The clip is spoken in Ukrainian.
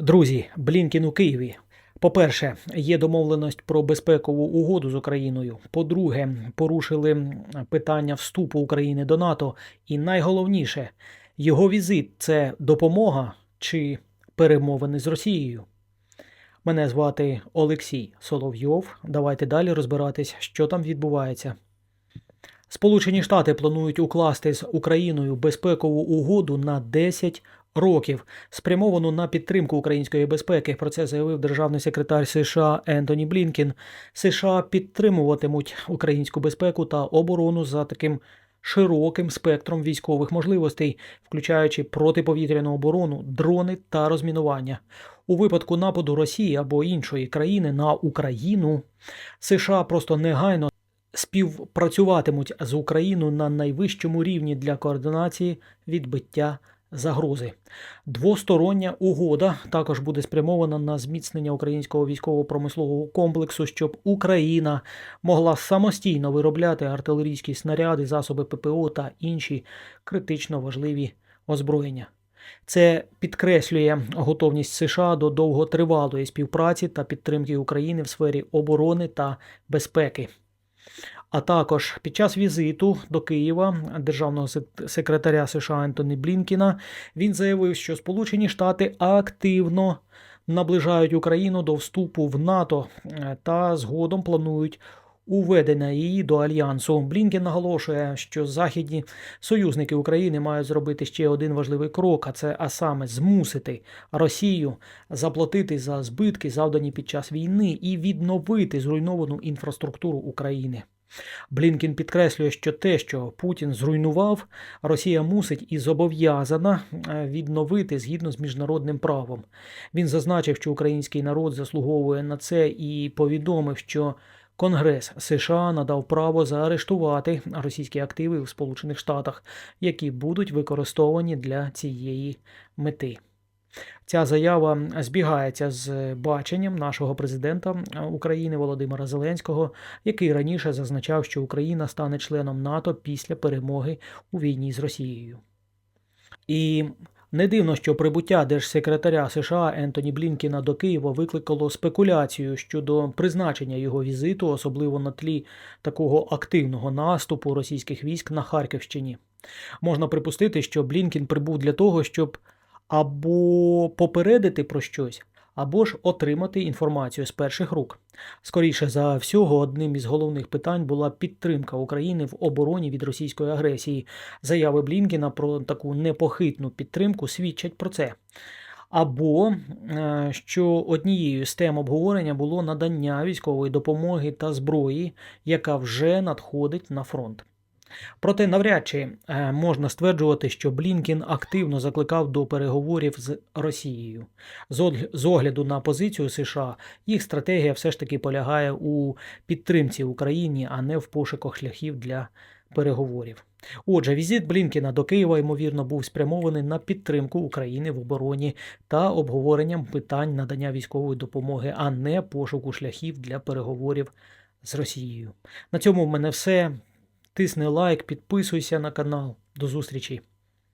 Друзі, Блінкін у Києві. По-перше, є домовленість про безпекову угоду з Україною. По-друге, порушили питання вступу України до НАТО. І найголовніше, його візит це допомога чи перемовини з Росією. Мене звати Олексій Соловйов. Давайте далі розбиратись, що там відбувається. Сполучені Штати планують укласти з Україною безпекову угоду на 10 років, спрямовану на підтримку української безпеки. Про це заявив державний секретар США Ентоні Блінкін. США підтримуватимуть українську безпеку та оборону за таким широким спектром військових можливостей, включаючи протиповітряну оборону, дрони та розмінування. У випадку нападу Росії або іншої країни на Україну США просто негайно співпрацюватимуть з Україною на найвищому рівні для координації відбиття загрози. Двостороння угода також буде спрямована на зміцнення українського військово-промислового комплексу, щоб Україна могла самостійно виробляти артилерійські снаряди, засоби ППО та інші критично важливі озброєння. Це підкреслює готовність США до довготривалої співпраці та підтримки України в сфері оборони та безпеки. А також під час візиту до Києва державного секретаря США Ентоні Блінкіна він заявив, що Сполучені Штати активно наближають Україну до вступу в НАТО е, та згодом планують уведення її до альянсу. Блінкен наголошує, що західні союзники України мають зробити ще один важливий крок, а це а саме змусити Росію заплатити за збитки, завдані під час війни, і відновити зруйновану інфраструктуру України. Блінкін підкреслює, що те, що Путін зруйнував, Росія мусить і зобов'язана е, відновити згідно з міжнародним правом. Він зазначив, що український народ заслуговує на це і повідомив, що Конгрес США надав право заарештувати російські активи в Сполучених Штатах, які будуть використовані для цієї мети. Ця заява збігається з баченням нашого президента України Володимира Зеленського, який раніше зазначав, що Україна стане членом НАТО після перемоги у війні з Росією. І не дивно, що прибуття держсекретаря США Ентоні Блінкіна до Києва викликало спекуляцію щодо призначення його візиту, особливо на тлі такого активного наступу російських військ на Харківщині. Можна припустити, що Блінкін прибув для того, щоб або попередити про щось, або ж отримати інформацію з перших рук. Скоріше за всього, одним із головних питань була підтримка України в обороні від російської агресії. Заяви Блінкіна про таку непохитну підтримку свідчать про це. Або е, що однією з тем обговорення було надання військової допомоги та зброї, яка вже надходить на фронт. Проте навряд чи е, можна стверджувати, що Блінкін активно закликав до переговорів з Росією. З огляду на позицію США, їх стратегія все ж таки полягає у підтримці Україні, а не в пошуках шляхів для переговорів. Отже, візит Блінкіна до Києва, ймовірно, був спрямований на підтримку України в обороні та обговоренням питань надання військової допомоги, а не пошуку шляхів для переговорів з Росією. На цьому в мене все. Тисни лайк, підписуйся на канал. До зустрічі!